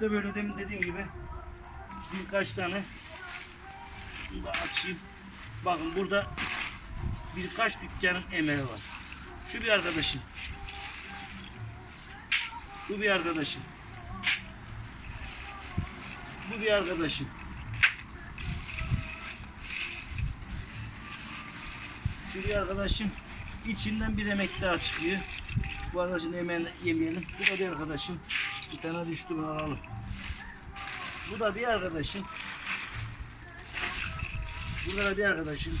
de böyle demin dediğim gibi birkaç tane bunu da açayım. Bakın burada birkaç dükkanın emeği var. Şu bir arkadaşım. Bu bir arkadaşım. Bu bir arkadaşım. Şu bir arkadaşım. İçinden bir emek daha çıkıyor. Bu arkadaşın emeğini yemeyelim. Bu da bir arkadaşım. Bir tane düştü bunu alalım. Bu da bir arkadaşım. Bu da bir arkadaşım.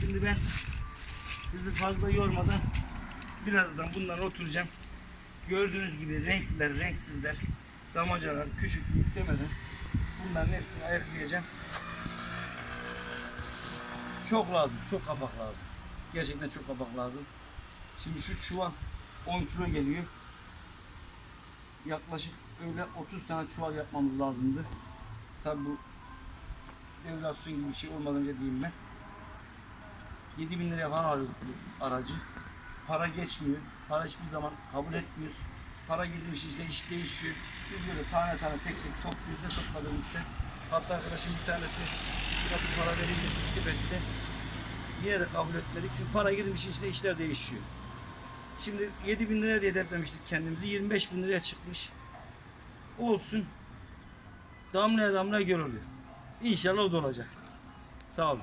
Şimdi ben sizi fazla yormadan birazdan bundan oturacağım. Gördüğünüz gibi renkler, renksizler, damacalar, küçük büyük demeden bunların hepsini ayaklayacağım. Çok lazım, çok kapak lazım. Gerçekten çok kapak lazım. Şimdi şu çuval 10 kilo geliyor. Yaklaşık öyle 30 tane çuval yapmamız lazımdı. Tabi bu devlasyon gibi bir şey olmadan önce diyeyim ben. 7000 liraya falan alıyorduk bu aracı. Para geçmiyor. Para hiçbir zaman kabul etmiyoruz. Para girdiğimiz işte iş değişiyor. Biz böyle tane tane tek tek topluyoruz. Ne topladığımızsa. Hatta arkadaşım bir tanesi biraz bir para vereyim dedi. Tibet'te. Yine de kabul etmedik. Çünkü para girmiş işte işler değişiyor. Şimdi 7 bin liraya diye hedeflemiştik kendimizi. 25 bin liraya çıkmış. Olsun. Damlaya damlaya göl oluyor. İnşallah o da olacak. Sağ olun.